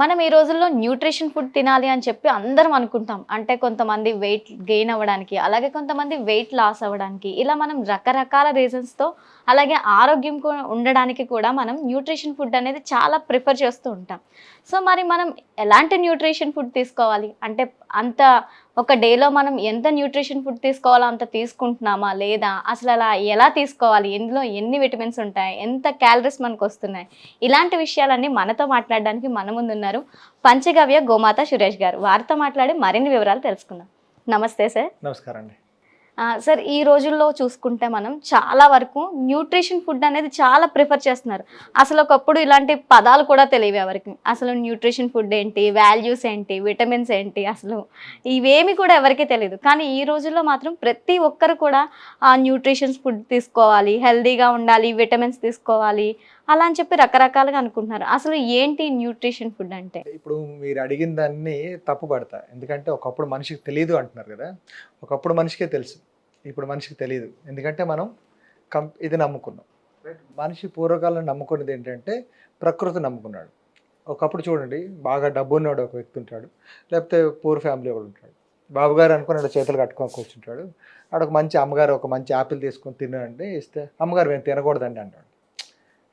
మనం ఈ రోజుల్లో న్యూట్రిషన్ ఫుడ్ తినాలి అని చెప్పి అందరం అనుకుంటాం. అంటే కొంతమంది వెయిట్ గెయిన్ అవ్వడానికి అలాగే కొంతమంది వెయిట్ లాస్ అవ్వడానికి. ఇలా మనం రకరకాల రీజన్స్తో అలాగే ఆరోగ్యం ఉండడానికి కూడా మనం న్యూట్రిషన్ ఫుడ్ అనేది చాలా ప్రిఫర్ చేస్తూ ఉంటాం. సో మరి మనం ఎలాంటి న్యూట్రిషన్ ఫుడ్ తీసుకోవాలి? అంటే అంత ఒక డేలో మనం ఎంత న్యూట్రిషన్ ఫుడ్ తీసుకోవాలో అంత తీసుకుంటున్నామా లేదా? అసలు అలా ఎలా తీసుకోవాలి? ఇందులో ఎన్ని విటమిన్స్ ఉంటాయి? ఎంత క్యాలరీస్ మనకు వస్తున్నాయి? ఇలాంటి విషయాలన్నీ మనతో మాట్లాడడానికి మన ముందు ఉన్నారు పంచగవ్య గోమాత సురేష్ గారు. వారితో మాట్లాడి మరిన్ని వివరాలు తెలుసుకుందాం. నమస్తే సార్. నమస్కారం అండి. సార్ ఈ రోజుల్లో చూసుకుంటే మనం చాలా వరకు న్యూట్రిషన్ ఫుడ్ అనేది చాలా ప్రిఫర్ చేస్తున్నారు. అసలు ఒకప్పుడు ఇలాంటి పదాలు కూడా తెలియవు ఎవరికి. అసలు న్యూట్రిషన్ ఫుడ్ ఏంటి వాల్యూస్ ఏంటి విటమిన్స్ ఏంటి అసలు ఇవేమి కూడా ఎవరికీ తెలియదు. కానీ ఈ రోజుల్లో మాత్రం ప్రతి ఒక్కరు కూడా ఆ న్యూట్రిషన్స్ ఫుడ్ తీసుకోవాలి హెల్దీగా ఉండాలి విటమిన్స్ తీసుకోవాలి అలా అని చెప్పి రకరకాలుగా అనుకుంటున్నారు. అసలు ఏంటి న్యూట్రిషన్ ఫుడ్ అంటే? ఇప్పుడు మీరు అడిగిన దాన్ని తప్పు పడతా ఎందుకంటే ఒకప్పుడు మనిషికి తెలియదు అంటున్నారు కదా. ఒకప్పుడు మనిషికే తెలుసు. ఇప్పుడు మనిషికి తెలియదు ఎందుకంటే మనం కం ఇది నమ్ముకున్నాం. మనిషి పూర్వకాలం నమ్ముకున్నది ఏంటంటే ప్రకృతి నమ్ముకున్నాడు. ఒకప్పుడు చూడండి బాగా డబ్బు ఉన్నాడు ఒక వ్యక్తి ఉంటాడు లేకపోతే పూర్ ఫ్యామిలీ వాడు ఉంటాడు. బాబుగారు అనుకున్నాడు చేతులు కట్టుకొని కూర్చుంటాడు. ఆడ ఒక మంచి అమ్మగారు ఒక మంచి యాపిల్ తీసుకొని తినండి ఇస్తే అమ్మగారు మేము తినకూడదండి అంటాడు.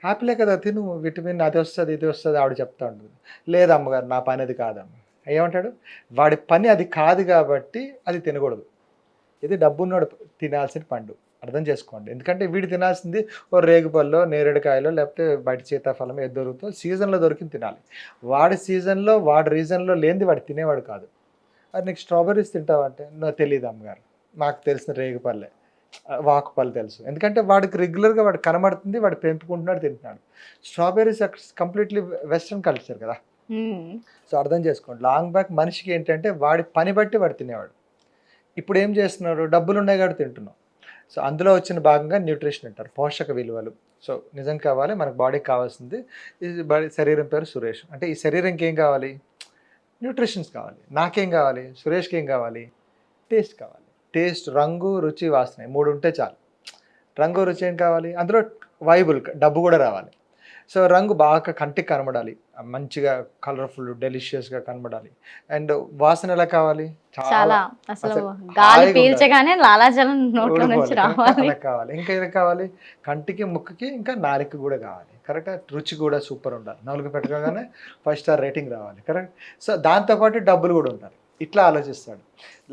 యాపిలే కదా తిను విటమిన్ అది వస్తుంది ఇది వస్తుంది ఆవిడ చెప్తా ఉంటుంది. లేదు అమ్మగారు నా పని అది కాదమ్మ. ఏమంటాడు? వాడి పని అది కాదు కాబట్టి అది తినకూడదు. ఇది డబ్బున్నోడు తినాల్సిన పండు. అర్థం చేసుకోండి. ఎందుకంటే వీడు తినాల్సింది ఓ రేగుపల్లో నేరేడుకాయలో లేకపోతే బయట సీతాఫలం ఏది దొరుకుతుందో సీజన్లో దొరికింది తినాలి. వాడి సీజన్లో వాడి రీజన్లో లేనిది వాడు తినేవాడు కాదు. అది నీకు స్ట్రాబెర్రీస్ తింటావంటే? నాకు తెలియదు అమ్మగారు. నాకు తెలిసిన రేగుపల్లె వాకుపల్లి తెలుసు. ఎందుకంటే వాడికి రెగ్యులర్గా వాడు కనబడుతుంది వాడు పెంపుకుంటున్నాడు తింటున్నాడు. స్ట్రాబెర్రీస్ కంప్లీట్లీ వెస్ట్రన్ కల్చర్ కదా. సో అర్థం చేసుకోండి. లాంగ్ బ్యాక్ మనిషికి ఏంటంటే వాడి పని బట్టి వాడు తినేవాడు. ఇప్పుడు ఏం చేస్తున్నారు? డబ్బులు ఉన్నాయి కాబట్టి తింటున్నాం. సో అందులో వచ్చిన భాగంగా న్యూట్రిషన్ అంటారు పోషక విలువలు. సో నిజం కావాలి మనకు బాడీకి కావాల్సింది. బాడీ శరీరం పేరు సురేష్. అంటే ఈ శరీరంకి ఏం కావాలి? న్యూట్రిషన్స్ కావాలి. నాకేం కావాలి? సురేష్కి ఏం కావాలి? టేస్ట్ కావాలి. టేస్ట్ రంగు రుచి వాసన మూడు ఉంటే చాలు. రంగు రుచి ఏం కావాలి? అందులో వైబుల్ డబ్బు కూడా రావాలి. సో రంగు బాగా కంటికి కనబడాలి. మంచిగా కలర్ఫుల్ డెలిషియస్గా కనబడాలి. అండ్ వాసన ఎలా కావాలి? చాలా అసలు గాలి పీల్చగానే లాలాజలం నోట్లో నుంచి. రావాలి. కావాలి. ఇంకా ఏది కావాలి? కంటికి ముక్కుకి ఇంకా నాలుగు కూడా కావాలి. కరెక్ట్ రుచి కూడా సూపర్ ఉండాలి. నాలుగు పెట్టుకోగానే ఫైవ్ స్టార్ రేటింగ్ రావాలి. కరెక్ట్ సో దాంతోపాటు డబ్బులు కూడా ఉండాలి. ఇట్లా ఆలోచిస్తాడు.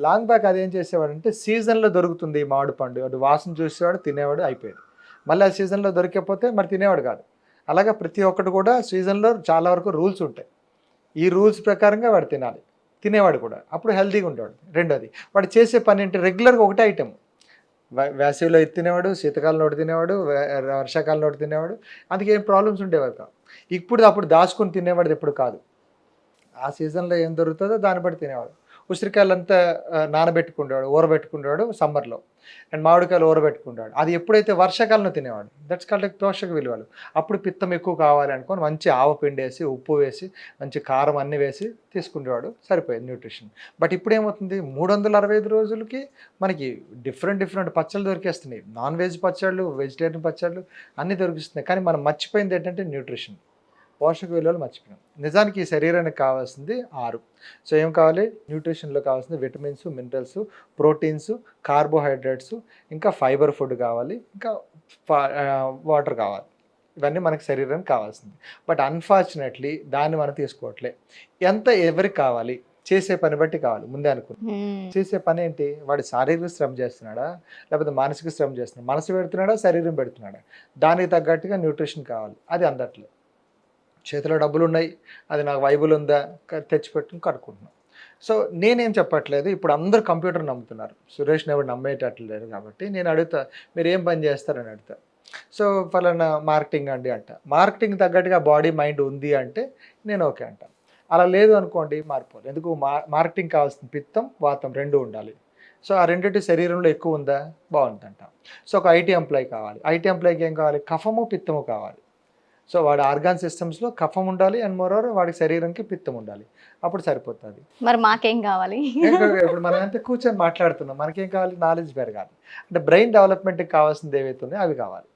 లాంగ్ బ్యాక్ అదేం చేసేవాడు అంటే సీజన్లో దొరుకుతుంది ఈ మామిడి పండు. వాడు వాసన చూసేవాడు తినేవాడు అయిపోయేది. మళ్ళీ ఆ సీజన్లో దొరికిపోతే మరి తినేవాడు కాదు. అలాగా ప్రతి ఒక్కటి కూడా సీజన్లో చాలా వరకు రూల్స్ ఉంటాయి. ఈ రూల్స్ ప్రకారంగా వాడు తినాలి. తినేవాడు కూడా. అప్పుడు హెల్తీగా ఉంటాడు రెండోది వాడు చేసే పని ఏంటి? రెగ్యులర్గా ఒకటే ఐటెం వేసవిలో ఇది తినేవాడు శీతకాలంలో ఒకటి తినేవాడు వర్షాకాలంలో ఒకటి తినేవాడు. అందుకే ఏం ప్రాబ్లమ్స్ ఉండేవారు కాదు ఇప్పుడు అప్పుడు దాచుకొని తినేవాడు ఎప్పుడు కాదు. ఆ సీజన్లో ఏం దొరుకుతుందో దాన్ని బట్టి తినేవాడు. ఉసిరికాయలంతా ఆ, నానబెట్టుకుంటాడు ఊరబెట్టుకుంటాడు సమ్మర్లో. అండ్ మామిడికాయలు ఊరబెట్టుకుంటాడు. అది ఎప్పుడైతే వర్షాకాలంలో తినేవాడు దట్స్ కాల్డ్ పోషక విలువలు. అప్పుడు పిత్తం ఎక్కువ కావాలి అనుకొని మంచి ఆవపిండి వేసి ఉప్పు వేసి మంచి కారం అన్నీ వేసి తీసుకునేవాడు సరిపోయేది న్యూట్రిషన్ బట్ ఇప్పుడు ఏమవుతుంది మూడు వందల అరవై ఐదు రోజులకి మనకి డిఫరెంట్ డిఫరెంట్ పచ్చళ్ళు దొరికేస్తున్నాయి. నాన్ వెజ్ పచ్చళ్ళు వెజిటేరియన్ పచ్చళ్ళు అన్నీ దొరికిస్తున్నాయి. కానీ మనం మర్చిపోయింది ఏంటంటే న్యూట్రిషన్ పోషక విలువలు మర్చిపోయాం. నిజానికి ఈ శరీరానికి కావాల్సింది ఆరు. సో ఏం కావాలి? న్యూట్రిషన్లో కావాల్సింది విటమిన్స్ మినరల్స్ ప్రోటీన్స్ కార్బోహైడ్రేట్స్ ఇంకా ఫైబర్ ఫుడ్ కావాలి ఇంకా వాటర్ కావాలి. ఇవన్నీ మనకి శరీరానికి కావాల్సింది. బట్ అన్ఫార్చునేట్లీ దాన్ని మనం తీసుకోవట్లే. ఎంత ఎవరికి కావాలి? చేసే పని బట్టి కావాలి. ముందే అనుకున్నాం. చేసే పని ఏంటి? వాడు శారీరక శ్రమ చేస్తున్నాడా? లేకపోతే మానసిక శ్రమ చేస్తున్నాడా? మనసు పెడుతున్నాడా? శరీరం పెడుతున్నాడా? దానికి తగ్గట్టుగా న్యూట్రిషన్ కావాలి. అది అందట్లేదు చేతిలో డబ్బులు ఉన్నాయి అది నాకు వైబుల్ ఉందా తెచ్చిపెట్టుకుని కట్టుకుంటున్నాం సో నేనేం చెప్పట్లేదు ఇప్పుడు అందరు కంప్యూటర్ నమ్ముతున్నారు. సురేష్ని ఎవరు నమ్మేటట్లేదు కాబట్టి నేను అడుగుతా మీరు ఏం పని చేస్తారని అడుగుతా. సో ఫలానా మార్కెటింగ్ అండి అంట. మార్కెటింగ్ తగ్గట్టుగా బాడీ మైండ్ ఉంది అంటే నేను ఓకే అంట. అలా లేదు అనుకోండి మారిపోదు ఎందుకు? మా మార్కెటింగ్ కావాల్సిన పిత్తం వాతం రెండు ఉండాలి. సో ఆ రెండింటి శరీరంలో ఎక్కువ ఉందా? బాగుందంట. సో ఒక ఐటీ ఎంప్లాయ్ కావాలి. ఐటీ ఎంప్లాయీకి ఏం కావాలి? కఫము పిత్తము కావాలి. సో వాడి ఆర్గాన్ సిస్టమ్స్లో కఫం ఉండాలి అండ్ మోరోవర్ వాడి శరీరంకి పిత్తం ఉండాలి. అప్పుడు సరిపోతుంది. మరి మాకేం కావాలి? ఇప్పుడు మనం అంతా కూర్చొని మాట్లాడుతున్నాం. మనకేం కావాలి? నాలెడ్జ్ పెరగాలి అంటే బ్రెయిన్ డెవలప్మెంట్కి కావాల్సింది ఏవైతే ఉన్నాయో అవి కావాలి.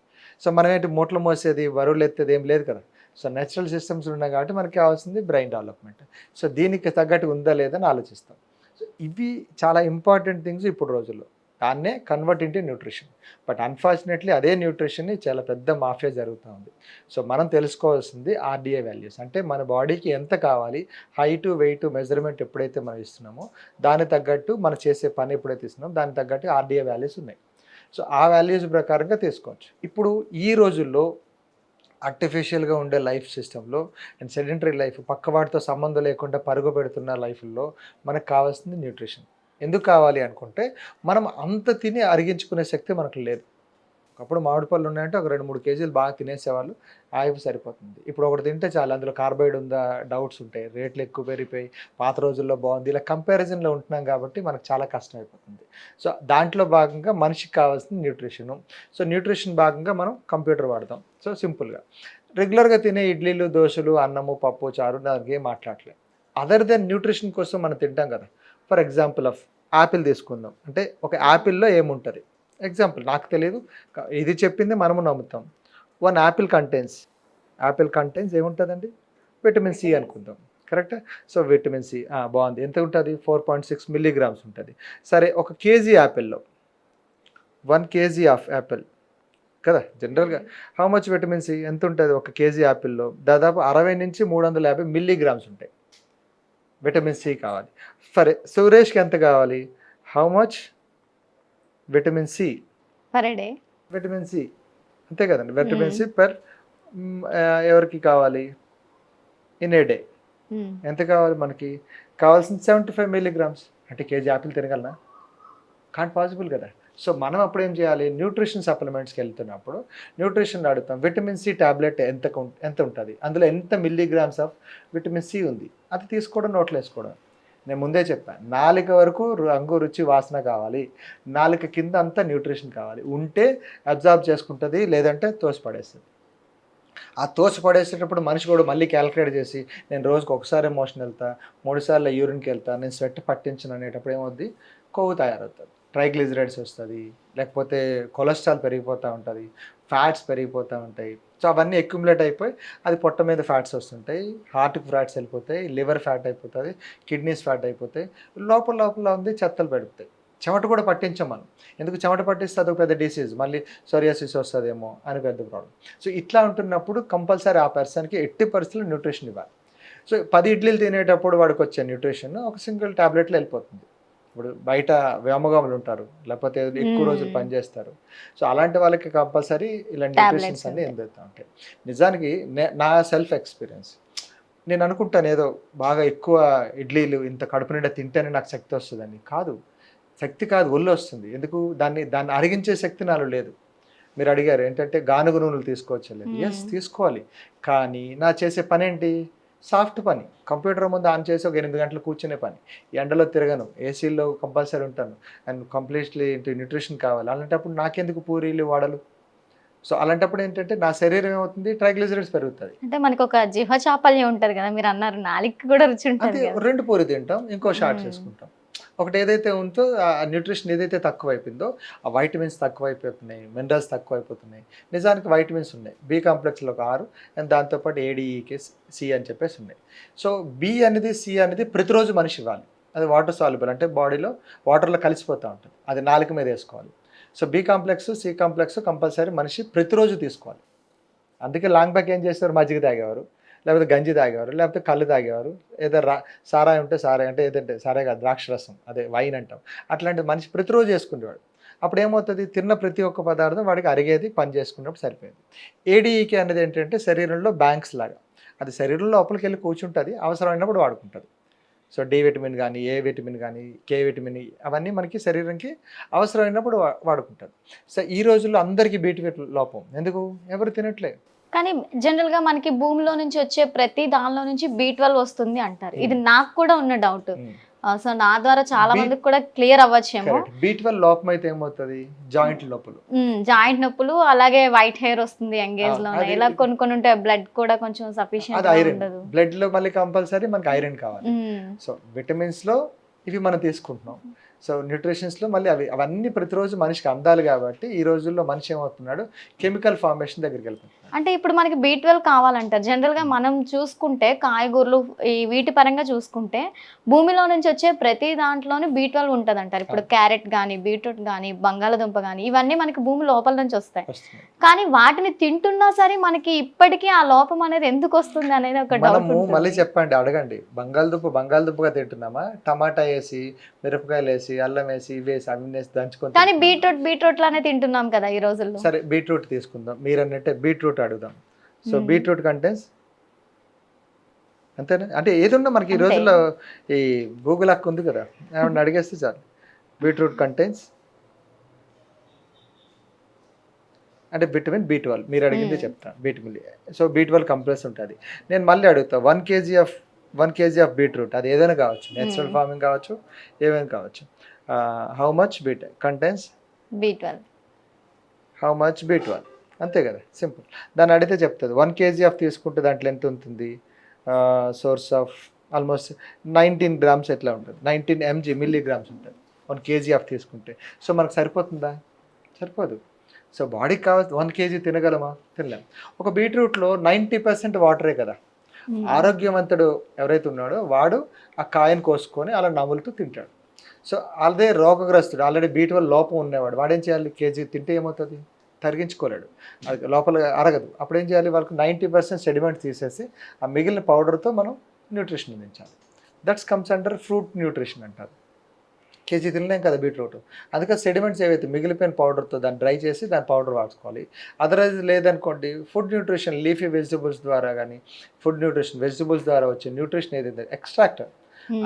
సో మనం ఏంటి మూటలు మోసేది బరువులు ఎత్తేది ఏం లేదు కదా. సో నేచురల్ సిస్టమ్స్ ఉన్నాయి కాబట్టి మనకి కావాల్సింది బ్రెయిన్ డెవలప్మెంట్ సో దీనికి తగ్గట్టు ఉందా లేదా అని ఆలోచిస్తాం. సో ఇవి చాలా ఇంపార్టెంట్ థింగ్స్ ఇప్పుడు రోజుల్లో. దాన్నే కన్వర్ట్ ఇంటి న్యూట్రిషన్ బట్ అన్ఫార్చునేట్లీ అదే న్యూట్రిషన్ని చాలా పెద్ద మాఫియా జరుగుతూ ఉంది. సో మనం తెలుసుకోవాల్సింది ఆర్డీఏ వాల్యూస్ అంటే మన బాడీకి ఎంత కావాలి హైటు వెయిట్ మెజర్మెంట్ ఎప్పుడైతే మనం ఇస్తున్నామో దానికి తగ్గట్టు మనం చేసే పని ఎప్పుడైతే ఇస్తున్నామో దానికి తగ్గట్టు ఆర్డీఏ వాల్యూస్ ఉన్నాయి. సో ఆ వాల్యూస్ ప్రకారంగా తీసుకోవచ్చు. ఇప్పుడు ఈ రోజుల్లో ఆర్టిఫిషియల్గా ఉండే లైఫ్ సిస్టంలో అండ్ సెడెంటరీ లైఫ్ పక్కవాటితో సంబంధం లేకుండా పరుగు పెడుతున్న లైఫ్లో మనకు కావాల్సింది న్యూట్రిషన్ ఎందుకు కావాలి అనుకుంటే మనం అంత తిని అరిగించుకునే శక్తి మనకు లేదు. ఒకప్పుడు మామిడి పళ్ళు ఉన్నాయంటే ఒక రెండు మూడు కేజీలు బాగా తినేసేవాళ్ళు ఆయువు సరిపోతుంది. ఇప్పుడు ఒకటి తింటే చాలు అందులో కార్బైడ్ ఉందా డౌట్స్ ఉంటాయి. రేట్లు ఎక్కువ పెరిగిపోయి పాత రోజుల్లో బాగుంది. ఇలా కంపారిజన్లో ఉంటున్నాం కాబట్టి మనకు చాలా కష్టం అయిపోతుంది. సో దాంట్లో భాగంగా మనిషికి కావాల్సింది న్యూట్రిషను. సో న్యూట్రిషన్ భాగంగా మనం కంప్యూటర్ వాడతాం సో సింపుల్గా. రెగ్యులర్గా తినే ఇడ్లీలు దోశలు అన్నము పప్పు చారు దానికి ఏం మాట్లాడలేదు అదర్ దెన్ న్యూట్రిషన్ కోసం మనం తింటాం కదా. ఫర్ ఎగ్జాంపుల్ ఆఫ్ యాపిల్ తీసుకుందాం. అంటే ఒక యాపిల్లో ఏముంటుంది? ఎగ్జాంపుల్ నాకు తెలియదు ఇది చెప్పింది మనము నమ్ముతాం. One apple contains apple contains ఏముంటుందండి? విటమిన్ సి అనుకుందాం. కరెక్ట్ సో విటమిన్ సి బాగుంది. ఎంత ఉంటుంది? ఫోర్ పాయింట్ సిక్స్ మిల్లీగ్రామ్స్ ఉంటుంది. సరే ఒక కేజీ యాపిల్లో వన్ కేజీ ఆఫ్ యాపిల్ కదా? జనరల్గా హౌ మచ్ విటమిన్ సి ఎంత ఉంటుంది? ఒక కేజీ యాపిల్లో దాదాపు అరవై నుంచి మూడు వందల యాభై మిల్లీగ్రామ్స్ ఉంటాయి. విటమిన్ సి కావాలి. సరే సురేష్కి ఎంత కావాలి? How much vitamin C per day vitamin C అంతే కదండి విటమిన్ సి పర్ ఎవరికి కావాలి? ఇన్ ఏ డే ఎంత కావాలి మనకి? కావాల్సిన సెవెంటీ ఫైవ్ మిల్లీగ్రామ్స్ అంటే కేజీ యాపిల్ తినగలనా? కాంట్ పాసిబుల్ కదా. సో మనం అప్పుడు ఏం చేయాలి? న్యూట్రిషన్ సప్లిమెంట్స్కి వెళ్తున్నప్పుడు న్యూట్రిషన్ అడుగుతాం విటమిన్ సి టాబ్లెట్ ఎంత ఎంత ఉంటుంది? అందులో ఎంత మిల్లీగ్రామ్స్ ఆఫ్ విటమిన్ సి ఉంది? అది తీసుకోవడం నోట్లో వేసుకోవడం. నేను ముందే చెప్పాను నాలుక వరకు రంగు రుచి వాసన కావాలి. నాలుక కింద అంతా న్యూట్రిషన్ కావాలి. ఉంటే అబ్జార్బ్ చేసుకుంటుంది లేదంటే తోసిపడేస్తుంది. ఆ తోసి పడేసేటప్పుడు మనిషి కూడా మళ్ళీ క్యాలిక్యులేట్ చేసి నేను రోజుకి ఒకసారి ఎమోషన్ వెళ్తా మూడుసార్లు యూరిన్కి వెళ్తా నేను స్వెట్ పట్టించను అనేటప్పుడు ఏమవుద్ది? కొవ్వు తయారవుతుంది. ట్రైగ్లిజరైడ్స్ వస్తుంది లేకపోతే కొలెస్ట్రాల్ పెరిగిపోతూ ఉంటుంది ఫ్యాట్స్ పెరిగిపోతూ ఉంటాయి. సో అవన్నీ అక్యుములేట్ అయిపోయి అది పొట్ట మీద ఫ్యాట్స్ వస్తుంటాయి హార్ట్కి ఫ్యాట్స్ వెళ్ళిపోతాయి లివర్ ఫ్యాట్ అయిపోతుంది కిడ్నీస్ ఫ్యాట్ అయిపోతాయి లోపల లోపల ఉంది చెత్తలు పెరుగుతాయి. చెమట కూడా పట్టించాం మనం. ఎందుకు చెమట పట్టిస్తే అదొక పెద్ద డిసీజ్ మళ్ళీ సోరియాసిస్ వస్తుందేమో అని పెద్ద ప్రాబ్లం సో ఇట్లా ఉంటున్నప్పుడు కంపల్సరీ ఆ పర్సన్కి ఎట్టి పరిస్థితుల్లో న్యూట్రిషన్ ఇవ్వాలి. సో పది ఇడ్లీలు తినేటప్పుడు వాడికి వచ్చే న్యూట్రిషన్ ఒక సింగిల్ టాబ్లెట్లో వెళ్ళిపోతుంది. ఇప్పుడు బయట వ్యోమగాములు ఉంటారు లేకపోతే ఎక్కువ రోజులు. పనిచేస్తారు. సో అలాంటి వాళ్ళకి కంపల్సరీ ఇలాంటి న్యూట్రిషన్స్ అన్ని. ఎందుతా ఉంటాయి. నిజానికి నే- సెల్ఫ్ ఎక్స్పీరియన్స్ నేను అనుకుంటాను ఏదో బాగా ఎక్కువ ఇడ్లీలు ఇంత కడుపు నిండా తింటేనే నాకు శక్తి వస్తుందని. కాదు. శక్తి కాదు ఒళ్ళు వస్తుంది. ఎందుకు? దాన్ని దాన్ని అరిగించే శక్తి నాలో లేదు. మీరు అడిగారు ఏంటంటే గానుగ నూనెలు తీసుకోవచ్చు లేదు ఎస్. తీసుకోవాలి. కానీ నా చేసే పని ఏంటి సాఫ్ట్ పని. కంప్యూటర్ ముందు ఆన్ చేసి ఒక ఎనిమిది గంటలు కూర్చునే పని. ఎండలో తిరగను. ఏసీలో కంపల్సరీ ఉంటాను. అండ్ కంప్లీట్లీ ఇంటి న్యూట్రిషన్ కావాలి. అలాంటప్పుడు నాకెందుకు పూరీలు వడలు? సో అలాంటప్పుడు ఏంటంటే నా శరీరం ఏమవుతుంది? ట్రైగ్లిజరైడ్స్ పెరుగుతుంది అంటే మనకి ఒక జిహ చాపల్యం ఉంటది కదా మీరు అన్నారు నాలికి కూడా రుచి ఉంటది రెండు పూరి తింటాం ఇంకో షార్ట్. చేసుకుంటాం. ఒకటి ఏదైతే ఉందో ఆ న్యూట్రిషన్ ఏదైతే తక్కువైపోయిందో ఆ వైటమిన్స్ తక్కువైపోతున్నాయి మినరల్స్ తక్కువైపోతున్నాయి. నిజానికి వైటమిన్స్ ఉన్నాయి. బి కాంప్లెక్స్లో ఒక ఆరు అండ్ దాంతోపాటు ఏడీఈకే సి అని చెప్పేసి ఉన్నాయి. సో బి అనేది సి అనేది ప్రతిరోజు మనిషి ఇవ్వాలి. అది వాటర్ సాల్యుబుల్ అంటే బాడీలో వాటర్లో కలిసిపోతూ ఉంటుంది. అది నాలుక మీద వేసుకోవాలి. So B complex C complex compulsory మనిషి ప్రతిరోజు తీసుకోవాలి. అందుకే లాంగ్ బ్యాక్ ఏం చేస్తారు? మజ్జిగ తాగేవారు. లేకపోతే గంజి తాగేవారు లేకపోతే కళ్ళు తాగేవారు ఏదో రా సారాయి ఉంటే సారాయి అంటే ఏదంటే సారాయి కాదు ద్రాక్ష రసం అదే వైన్ అంటాం. అట్లాంటి మనిషి ప్రతిరోజు చేసుకునేవాడు అప్పుడు ఏమవుతుంది? తిన్న ప్రతి ఒక్క పదార్థం వాడికి అరిగేది పని చేసుకున్నప్పుడు సరిపోయింది. ఏడీఈకే అనేది ఏంటంటే శరీరంలో బ్యాంక్స్ లాగా. అది శరీరం లోపలికి వెళ్ళి కూర్చుంటుంది అవసరమైనప్పుడు వాడుకుంటుంది. సో డి విటమిన్ కానీ ఏ విటమిన్ కానీ కే విటమిన్ అవన్నీ మనకి శరీరంకి అవసరమైనప్పుడు వా- వాడుకుంటారు సో ఈ రోజుల్లో అందరికీ బీటీ లోపం. ఎందుకు? ఎవరు తినట్లే. కానీ జనరల్గా మనకి భూమిలో నుంచి వచ్చే ప్రతి దానిలో నుంచి బీ ట్వెల్వ్ వస్తుంది అంటారు. ఇది నాకు కూడా ఉన్న డౌట్ సో నా ద్వారా చాలా మందికి కూడా క్లియర్ అవ్వచ్చేమో. బీ ట్వెల్వ్ లోపం అయితే ఏమవుతుంది? జాయింట్ లోపల. జాయింట్ నొప్పులు అలాగే వైట్ హెయిర్ వస్తుంది ఎంగేజ్ ఆ, లో ఇలా కొన్ని కొన్ని ఉంటాయి. బ్లడ్ కూడా కొంచెం సఫిషియెంట్ ఉండదు. బ్లడ్లో మళ్ళీ కంపల్సరీ మనకి ఐరన్ కావాలి. సో విటమిన్స్లో ఇవి మనం తీసుకుంటున్నాం. సో న్యూట్రిషన్స్లో మళ్ళీ అవి అవన్నీ ప్రతిరోజు మనిషికి అందాలి కాబట్టి ఈ రోజుల్లో మనిషి ఏమవుతున్నాడు? కెమికల్ ఫార్మేషన్ దగ్గరికి వెళ్తున్నాడు. అంటే ఇప్పుడు మనకి బీ ట్వెల్వ్ కావాలంటారు జనరల్గా మనం చూసుకుంటే కాయగూరలు ఈ వీటి పరంగా చూసుకుంటే భూమిలో నుంచి వచ్చే ప్రతి దాంట్లోనూ బీ ట్వెల్వ్ ఉంటుంది అంటారు ఇప్పుడు క్యారెట్ కానీ బీట్రూట్ కానీ బంగాళదుంప కానీ ఇవన్నీ మనకి భూమి లోపల నుంచి వస్తాయి. కానీ వాటిని తింటున్నా సరే మనకి ఇప్పటికీ ఆ లోపం అనేది ఎందుకు వస్తుంది అనేది ఒక డౌట్ మళ్ళీ చెప్పండి అడగండి. బంగాళదుంప బంగాళదుంపగా తింటున్నామా? టమాటా వేసి మిరపకాయలు వేసి అల్లం వేసి ఇవి వేసి అవి వేసి దంచుకొని కానీ? బీట్రూట్ బీట్రూట్ లానే తింటున్నాం కదా ఈ రోజుల్లో. సరే బీట్రూట్ తీసుకుందాం. మీరు అన్నట్టే బీట్రూట్ అడుగుదాం. So Hmm. బీట్రూట్ కంటెన్స్ అంతేనా? అంటే ఏదున్నా మనకి ఈ. రోజుల్లో ఈ గూగుల్ అక్క ఉంది కదా. ఏమన్నా అడిగేస్తే చాలు. బీట్రూట్ కంటెన్స్ అంటే విటమిన్ బీ ట్వెల్వ్. మీరు అడిగింది Hmm. చెప్తాను. Vitamin so B twelve complex ఉంటుంది. నేను మళ్ళీ అడుగుతా. One KG of one KG of beetroot. అది ఏదైనా కావచ్చు. Natural Hmm. ఫార్మింగ్ కావచ్చు ఏమైనా కావచ్చు. How much beet contains B twelve. How much B twelve? అంతే కదా సింపుల్. దాన్ని అడిగితే చెప్తుంది వన్ కేజీ ఆఫ్ తీసుకుంటే దాంట్లో ఎంత ఉంటుంది? Source of almost nineteen grams ఎట్లా ఉంటుంది? నైన్టీన్ ఎంజీ మిల్లీగ్రామ్స్ ఉంటుంది. వన్ కేజీ ఆఫ్ తీసుకుంటే. సో మనకు సరిపోతుందా? సరిపోదు. సో బాడీకి కావాలి వన్ కేజీ తినగలమా? తినలేం. ఒక బీట్రూట్లో నైంటీ పర్సెంట్ వాటరే కదా. ఆరోగ్యవంతుడు ఎవరైతే ఉన్నాడో వాడు ఆ కాయను కోసుకొని అలా నవ్వులుతూ తింటాడు. సో అదే రోగగ్రస్తుడు ఆల్రెడీ బీట్ వల్ల లోపం ఉన్నవాడు వాడు చేయాలి? కేజీ తింటే ఏమవుతుంది? తరిగించుకోలేడు. అది లోపల అరగదు. అప్పుడు ఏం చేయాలి? వాళ్ళకి నైంటీ పర్సెంట్ సెడిమెంట్ తీసేసి ఆ మిగిలిన పౌడర్తో మనం న్యూట్రిషన్ అందించాలి that's comes under fruit nutrition అంటారు. కేజీ తినలేం కదా బీట్రూట్. అందుకే సెడిమెంట్స్ ఏవైతే మిగిలిపోయిన పౌడర్తో దాన్ని డ్రై చేసి దాని పౌడర్ వాడుకోవాలి. అదర్వైజ్ లేదనుకోండి ఫుడ్ న్యూట్రిషన్ లీఫీ వెజిటబుల్స్ ద్వారా కానీ ఫుడ్ న్యూట్రిషన్ వెజిటబుల్స్ ద్వారా వచ్చే న్యూట్రిషన్ ఏదైతే ఎక్స్ట్రాక్ట్.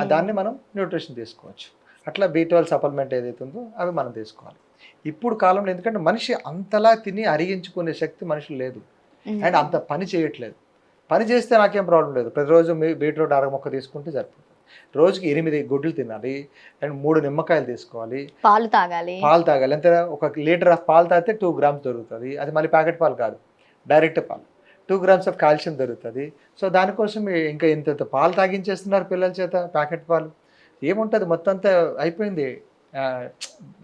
ఆ దాన్ని మనం న్యూట్రిషన్ తీసుకోవచ్చు. అట్లా బీ ట్వెల్వ్ సప్లిమెంట్ ఏదైతే ఉందో అవి మనం తీసుకోవాలి. ఇప్పుడు కాలంలో ఎందుకంటే మనిషి అంతలా తిని అరిగించుకునే శక్తి మనిషి లేదు. అండ్ అంత పని చేయట్లేదు. పని చేస్తే నాకేం ప్రాబ్లం లేదు. ప్రతిరోజు మీ బీట్రూట్ అర మొక్క తీసుకుంటే సరిపోతుంది. రోజుకి ఎనిమిది గుడ్లు తినాలి. అండ్ మూడు నిమ్మకాయలు తీసుకోవాలి. పాలు తాగాలి. పాలు తాగాలి. ఎంత ఒక లీటర్ ఆఫ్ పాలు తాగితే టూ గ్రామ్స్ దొరుకుతుంది. అది మళ్ళీ ప్యాకెట్ పాలు కాదు. డైరెక్ట్ పాలు. టూ గ్రామ్స్ ఆఫ్ కాల్షియం దొరుకుతుంది. సో దానికోసం ఇంకా ఇంత పాలు తాగించేస్తున్నారు పిల్లల చేత ప్యాకెట్ పాలు. ఏముంటుంది? మొత్తం అంతా అయిపోయింది.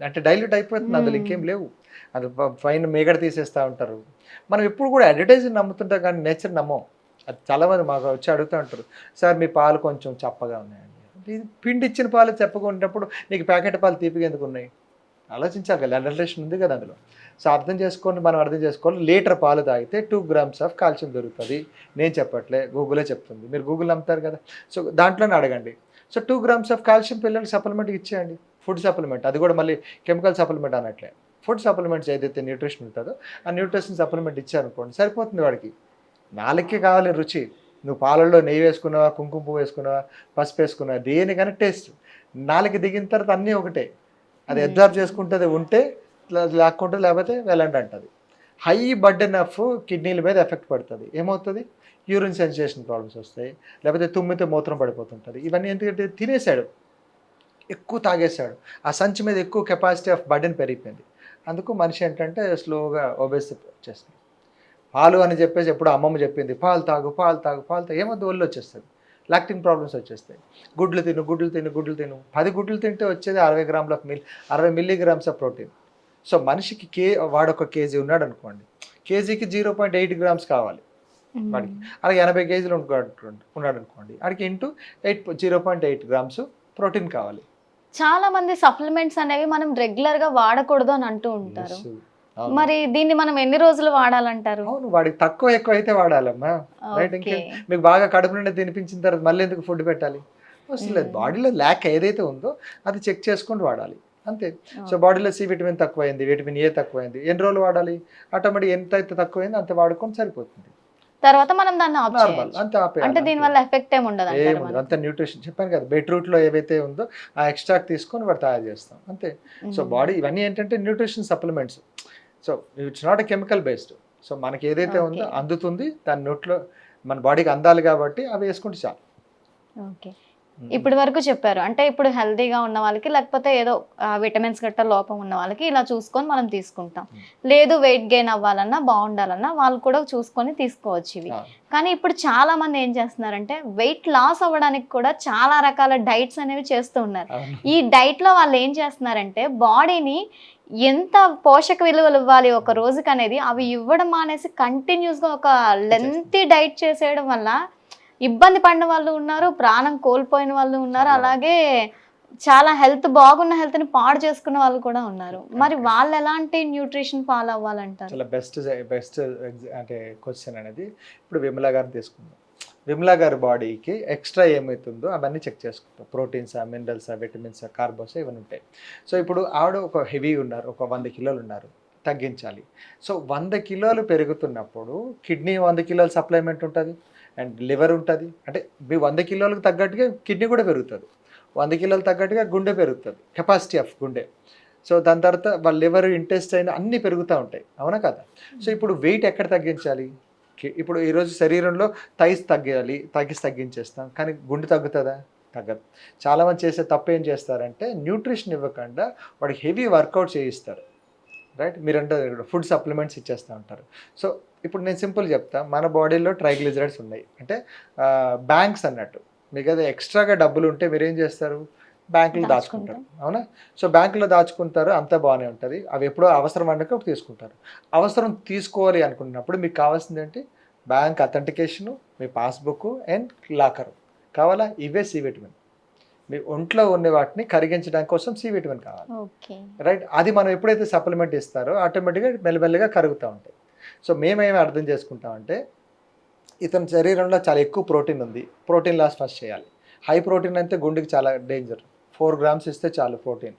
అంటే డైల్యూట్ అయిపోతుంది అందులో Hmm. ఇంకేం లేవు. అది పైన మేగడ తీసేస్తూ ఉంటారు. మనం ఎప్పుడు కూడా అడ్వర్టైజింగ్ నమ్ముతుంటాం కానీ నేచర్ నమ్మం. అది చాలామంది మాకు వచ్చి అడుగుతూ ఉంటారు సార్ మీ పాలు కొంచెం చప్పగా ఉన్నాయండి. పిండి ఇచ్చిన పాలు చెప్పగా ఉన్నప్పుడు నీకు ప్యాకెట్ పాలు తీపిగా ఎందుకు ఉన్నాయి? ఆలోచించాలి కదా అడల్టేషన్ ఉంది కదా అందులో. సో అర్థం చేసుకోండి మనం అర్థం చేసుకోవాలి. లీటర్ పాలు తాగితే టూ గ్రామ్స్ ఆఫ్ కాల్షియం దొరుకుతుంది. నేను చెప్పట్లే గూగులే చెప్తుంది. మీరు గూగుల్ నమ్ముతారు కదా. సో దాంట్లోనే అడగండి. So two grams of calcium పిల్లలకి సప్లిమెంట్ ఇచ్చేయండి. ఫుడ్ సప్లిమెంట్ అది కూడా మళ్ళీ కెమికల్ సప్లిమెంట్ అనట్లే ఫుడ్ సప్లిమెంట్స్ ఏదైతే న్యూట్రిషన్ ఉంటుందో ఆ న్యూట్రిషన్ సప్లిమెంట్ ఇచ్చారనుకోండి సరిపోతుంది వాడికి. నాలుగుకే కావాలి రుచి. నువ్వు పాలల్లో నెయ్యి వేసుకున్నావా కుంకుమ పువ్వు వేసుకున్నావా పసుపు వేసుకున్నావా దేనికైనా టేస్ట్. నాలుగు దిగిన తర్వాత అన్నీ ఒకటే. అది Hmm. అబ్జర్వ్ చేసుకుంటుంది ఉంటే లాక్కుంటే లేకపోతే వెళ్ళండి అంటది. హై బర్డెన్ ఆఫ్ కిడ్నీల మీద ఎఫెక్ట్ పడుతుంది. ఏమవుతుంది? యూరిన్ సెన్సేషన్ ప్రాబ్లమ్స్ వస్తాయి. లేకపోతే తుమ్మితే మూత్రం పడిపోతుంటుంది. ఇవన్నీ ఎందుకంటే తినేశాడు. ఎక్కువ తాగేశాడు. ఆ సంచి మీద ఎక్కువ కెపాసిటీ ఆఫ్ బర్డెన్ పెరిగిపోయింది. అందుకు మనిషి ఏంటంటే స్లోగా ఒబేసిటీ వచ్చేస్తుంది పాలు అని చెప్పేసి ఎప్పుడు అమ్మమ్మ చెప్పింది పాలు తాగు పాలు తాగు పాలు తాగు. ఏమొద్దు ఒళ్ళు వచ్చేస్తుంది లాక్టింగ్ ప్రాబ్లమ్స్ వచ్చేస్తాయి. గుడ్లు తిను గుడ్లు తిను గుడ్లు తిను. పది గుడ్లు తింటే వచ్చేది అరవై గ్రాముల మిల్ అరవై మిల్లీగ్రామ్స్ ఆఫ్ ప్రోటీన్ సో మనిషికి కే వాడొక కేజీ ఉన్నాడు అనుకోండి కేజీకి జీరో పాయింట్ ఎయిట్ గ్రామ్స్ కావాలి. వాడికి. అలాగే ఎనభై కేజీలు ఉన్నాడు అనుకోండి వాడికి into eight zero point eight grams protein కావాలి. చాలా మంది సప్లిమెంట్స్ అనేవి మనం రెగ్యులర్గా వాడకూడదు అని అంటూ ఉంటారు. మరి దీన్ని మనం ఎన్ని రోజులు వాడాలంటారు? అవును వాడికి తక్కువ ఎక్కువ అయితే వాడాలమ్మా. రైట్ ఇంకేం మీకు బాగా కడుపు నుండి తినిపించిన తర్వాత మళ్ళీ ఎందుకు ఫుడ్ పెట్టాలి? అవసరం లేదు. Hmm. బాడీలో ల్యాక్ ఏదైతే ఉందో అది చెక్ చేసుకొని వాడాలి. అంతే. సో బాడీలో సి విటమిన్ తక్కువైంది విటమిన్ ఏ తక్కువైంది. ఎన్ని రోజులు వాడాలి? ఆటోమేటిక్ ఎంత అయితే తక్కువైంది అంత వాడుకొని సరిపోతుంది. తర్వాత మనం దాన్ని ఆఫ్ చేయొచ్చు. అంటే దీని వల్ల ఎఫెక్ట్ ఏమి ఉండదు అంత న్యూట్రిషన్ చెప్పాను కదా బీట్రూట్లో ఏవైతే ఉందో ఆ ఎక్స్ట్రాక్ట్ తీసుకొని వాడు తయారు చేస్తాం అంతే. సో బాడీ ఇవన్నీ ఏంటంటే nutrition supplements so it's not a chemical based so మనకి ఏదైతే ఉందో. అందుతుంది దాని నోట్లో మన బాడీకి అందాలి కాబట్టి అవి వేసుకుంటే చాలు. ఓకే. ఇప్పటి వరకు చెప్పారు. అంటే ఇప్పుడు హెల్తీగా ఉన్న వాళ్ళకి లేకపోతే ఏదో విటమిన్స్ గట్ట లోపం ఉన్న వాళ్ళకి ఇలా చూసుకొని మనం తీసుకుంటాం. లేదు వెయిట్ గెయిన్ అవ్వాలన్నా బాగుండాలన్నా వాళ్ళు కూడా చూసుకొని తీసుకోవచ్చు ఇవి. కానీ ఇప్పుడు చాలా మంది ఏం చేస్తున్నారంటే వెయిట్ లాస్ అవ్వడానికి కూడా చాలా రకాల డైట్స్ అనేవి చేస్తూ ఉన్నారు. ఈ డైట్లో వాళ్ళు ఏం చేస్తున్నారంటే బాడీని ఎంత పోషక విలువలు ఇవ్వాలి ఒక రోజుకి అనేది అవి ఇవ్వడం మానేసి కంటిన్యూస్గా ఒక లెంతీ డైట్ చేసేయడం వల్ల ఇబ్బంది పడిన వాళ్ళు ఉన్నారు ప్రాణం కోల్పోయిన వాళ్ళు ఉన్నారు. అలాగే చాలా హెల్త్ బాగున్న health ని పాడు చేసుకున్న వాళ్ళు కూడా ఉన్నారు. మరి. వాళ్ళు ఎలాంటి న్యూట్రిషన్ ఫాలో అవ్వాలంటారు? చాలా బెస్ట్ బెస్ట్ అంటే క్వశ్చన్ అనేది ఇప్పుడు విమలా గారిని తీసుకుందాం. విమలా గారి బాడీకి ఎక్స్ట్రా ఏమవుతుందో అవన్నీ చెక్ చేసుకుంటాం. ప్రోటీన్సా మినరల్సా విటమిన్సా కార్బోసా ఇవన్నీ ఉంటాయి. సో ఇప్పుడు ఆవిడ ఒక హెవీ ఉన్నారు ఒక వంద కిలోలు ఉన్నారు తగ్గించాలి. సో వంద కిలోలు పెరుగుతున్నప్పుడు కిడ్నీ వంద కిలోల సప్లిమెంట్ ఉంటుంది? అండ్ లివర్ ఉంటుంది. అంటే మీ వంద కిలోలకు తగ్గట్టుగా కిడ్నీ కూడా పెరుగుతుంది. వంద కిలోలు తగ్గట్టుగా గుండె పెరుగుతుంది. కెపాసిటీ ఆఫ్ గుండె. సో దాని తర్వాత వాళ్ళ లివర్ ఇంటెస్టైన్ అన్నీ పెరుగుతూ ఉంటాయి. అవునా కదా? సో ఇప్పుడు వెయిట్ ఎక్కడ తగ్గించాలి? ఇప్పుడు ఈరోజు శరీరంలో థైస్ తగ్గాలి తగ్గిసి తగ్గించేస్తాం. కానీ గుండె తగ్గుతుందా? తగ్గదు. చాలామంది చేసే తప్పు ఏం చేస్తారంటే న్యూట్రిషన్ ఇవ్వకుండా వాడికి హెవీ వర్కౌట్ చేయిస్తారు. రైట్ మీరంటే ఫుడ్ సప్లిమెంట్స్ ఇచ్చేస్తూ ఉంటారు. సో ఇప్పుడు నేను సింపుల్ చెప్తా. మన బాడీలో ట్రైగ్లిజరైడ్స్ ఉన్నాయి. అంటే బ్యాంక్స్ అన్నట్టు. మీకు అది ఎక్స్ట్రాగా డబ్బులు ఉంటే మీరు ఏం చేస్తారు బ్యాంకులో దాచుకుంటారు. అవునా? సో బ్యాంకులో దాచుకుంటారు అంతా బాగానే ఉంటుంది. అవి ఎప్పుడో అవసరం అన్నప్పుడు తీసుకుంటారు. అవసరం తీసుకోవాలి అనుకున్నప్పుడు మీకు కావాల్సింది ఏంటి? బ్యాంక్ అథెంటికేషను మీ పాస్బుక్ అండ్ లాకర్ కావాలా? ఇవే సి విటమిన్ మీ ఒంట్లో ఉన్న వాటిని కరిగించడానికి కోసం సి విటమిన్ కావాలి. రైట్? అది మనం ఎప్పుడైతే సప్లిమెంట్ ఇస్తారో ఆటోమేటిక్గా మెల్లమెల్లగా కరుగుతూ ఉంటాయి. సో మేమేమి అర్థం చేసుకుంటామంటే ఇతని శరీరంలో చాలా ఎక్కువ ప్రోటీన్ ఉంది. ప్రోటీన్ లాస్ ఫస్ట్ చేయాలి. హై ప్రోటీన్ అయితే గుండెకి చాలా డేంజర్. ఫోర్ గ్రామ్స్ ఇస్తే చాలు ప్రోటీన్.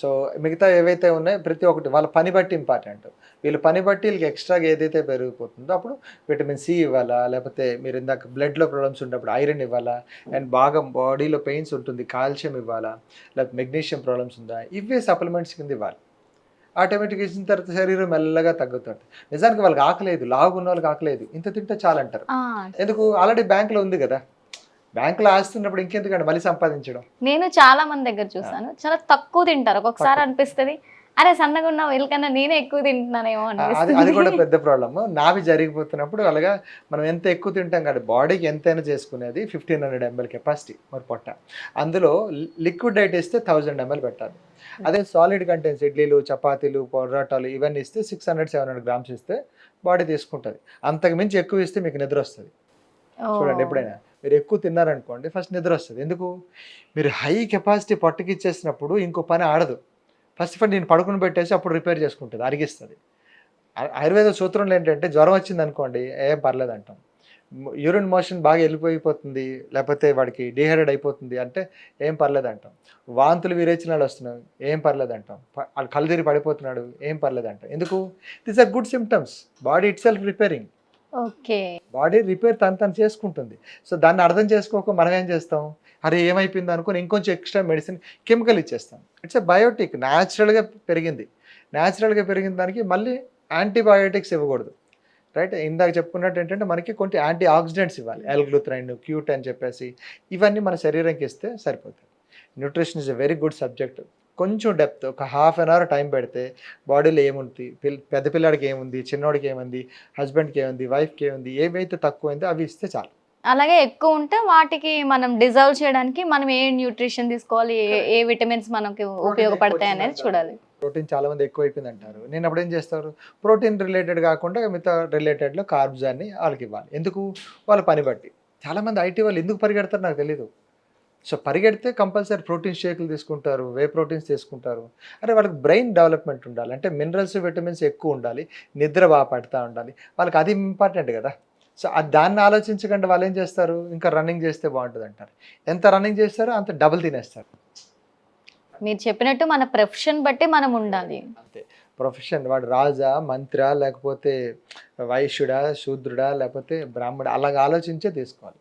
సో మిగతా ఏవైతే ఉన్నాయో ప్రతి ఒక్కటి వాళ్ళ పని బట్టి ఇంపార్టెంట్. వీళ్ళ పని బట్టి వీళ్ళకి ఎక్స్ట్రాగా ఏదైతే పెరిగిపోతుందో అప్పుడు విటమిన్ సి ఇవ్వాలా? లేకపోతే మీరు ఇందాక బ్లడ్లో ప్రాబ్లమ్స్ ఉన్నప్పుడు ఐరన్ ఇవ్వాలా? అండ్ బాగా బాడీలో పెయిన్స్ ఉంటుంది కాల్షియం ఇవ్వాలా? లేకపోతే మెగ్నీషియం ప్రాబ్లమ్స్ ఉందా? ఇవే సప్లిమెంట్స్ కింద ఇవ్వాలి. ఆటోమేటిక్ ఇచ్చిన తర్వాత శరీరం మెల్లగా తగ్గుతుంది. నిజానికి వాళ్ళకి ఆకలేదు లావు ఉన్న వాళ్ళకి ఆకలేదు. ఇంత తింటే చాలంటారు. ఎందుకు? ఆల్రెడీ బ్యాంకులో ఉంది కదా. బ్యాంకులో ఆస్తున్నప్పుడు ఇంకెందుకంటే మళ్ళీ సంపాదించడం. నేను చాలా మంది దగ్గర చూసాను చాలా తక్కువ తింటారు. ఒక్కొక్కసారి. అనిపిస్తది అరే సన్నగా ఉన్న వీళ్ళకన్నా నేనే ఎక్కువ తింటున్నానేమో అది అది కూడా పెద్ద ప్రాబ్లమ్ నావి జరిగిపోతున్నప్పుడు అలాగా మనం ఎంత ఎక్కువ తింటాం కదా బాడీకి ఎంతైనా చేసుకునేది ఫిఫ్టీన్ హండ్రెడ్ ఎంఎల్ కెపాసిటీ మరి పొట్ట. అందులో లిక్విడ్ డైట్ ఇస్తే థౌజండ్ ఎంఎల్ పెట్టాలి. అదే సాలిడ్ కంటెంట్స్ ఇడ్లీలు చపాతీలు పొరాటాలు ఇవన్నీ ఇస్తే six hundred seven hundred grams ఇస్తే బాడీ తీసుకుంటుంది. అంతకు మించి ఎక్కువ ఇస్తే మీకు నిద్ర వస్తుంది. చూడండి ఎప్పుడైనా. మీరు ఎక్కువ తిన్నారనుకోండి ఫస్ట్ నిద్ర వస్తుంది. ఎందుకు? మీరు హై కెపాసిటీ పట్టుకి ఇచ్చేసినప్పుడు ఇంకో పని ఆడదు. ఫస్ట్ ఆఫ్ ఆల్ నేను పడుకుని పెట్టేసి అప్పుడు రిపేర్ చేసుకుంటుంది అరిగిస్తుంది. ఆయుర్వేద సూత్రంలో ఏంటంటే జ్వరం వచ్చింది అనుకోండి ఏం పర్లేదు అంటాం. యూరిన్ మోషన్ బాగా వెళ్ళిపోయిపోతుంది లేకపోతే వాడికి డిహైడ్రేట్ అయిపోతుంది అంటే ఏం పర్లేదు అంటాం. వాంతులు విరేచనాలు వస్తున్నాయి ఏం పర్లేదు అంటాం. వాడు కళ్ళు పడిపోతున్నాడు ఏం పర్లేదు అంటాం. ఎందుకు? This are good symptoms body itself repairing okay. Body repair తను తను చేసుకుంటుంది. సో దాన్ని అర్థం చేసుకోక మనం ఏం చేస్తాం? అరే ఏమైపోయింది అనుకుని ఇంకొంచెం ఎక్స్ట్రా మెడిసిన్ కెమికల్ ఇచ్చేస్తాం. ఇట్స్ ఎ బయోటిక్ న్యాచురల్గా పెరిగింది. న్యాచురల్గా పెరిగిన దానికి మళ్ళీ యాంటీబయోటిక్స్ ఇవ్వకూడదు. రైట్ ఇందాక చెప్పుకున్నట్టు ఏంటంటే మనకి కొన్ని యాంటీ ఆక్సిడెంట్స్ ఇవ్వాలి ఎల్గ్లూథ్రైన్ క్యూట్ అని చెప్పేసి. ఇవన్నీ మన శరీరంకి ఇస్తే సరిపోతుంది nutrition is a very good subject కొంచెం డెప్త్ ఒక హాఫ్ అన్ అవర్ టైం పెడితే బాడీలో ఏముంది? పిల్ పెద్ద పిల్లాడికి ఏముంది? చిన్నోడికి ఏముంది? హస్బెండ్కి ఏముంది? వైఫ్కి ఏముంది? ఏమైతే తక్కువైందో అవి ఇస్తే చాలు. అలాగే ఎక్కువ ఉంటే వాటికి మనం డిజర్వ్ చేయడానికి మనం ఏ న్యూట్రిషన్ తీసుకోవాలి ఏ- ఏ విటమిన్స్ మనకి ఉపయోగపడతాయి అనేది చూడాలి. ప్రోటీన్ చాలా మంది ఎక్కువ అయిపోయింది అంటారు. నేను అప్పుడు ఏం చేస్తారు? ప్రోటీన్ రిలేటెడ్ కాకుండా మిగతా రిలేటెడ్లో కార్బ్స్ అన్ని వాళ్ళకి ఇవ్వాలి. ఎందుకు? వాళ్ళ పని బట్టి. చాలా మంది ఐటీ వాళ్ళు ఎందుకు పరిగెడతారు నాకు తెలీదు. సో పరిగెడితే కంపల్సరీ ప్రోటీన్ షేకులు తీసుకుంటారు వే ప్రోటీన్స్ తీసుకుంటారు. అరే వాళ్ళకి బ్రెయిన్ డెవలప్మెంట్ ఉండాలి. అంటే మినరల్స్ విటమిన్స్ ఎక్కువ ఉండాలి. నిద్ర బాగా పడుతూ ఉండాలి. వాళ్ళకి అది ఇంపార్టెంట్ కదా. సో దాన్ని ఆలోచించకుండా వాళ్ళు ఏం చేస్తారు? ఇంకా రన్నింగ్ చేస్తే బాగుంటుంది అంటారు ఎంత రన్నింగ్ చేస్తారో అంత డబుల్ తినేస్తారు. మీరు చెప్పినట్టు మన ప్రొఫెషన్ బట్టి మనం ఉండాలి. అంతే. ప్రొఫెషన్ వాడు రాజా మంత్రా లేకపోతే వైశ్యుడా శూద్రుడా లేకపోతే బ్రాహ్మడా అలాగ ఆలోచించే తీసుకోవాలి.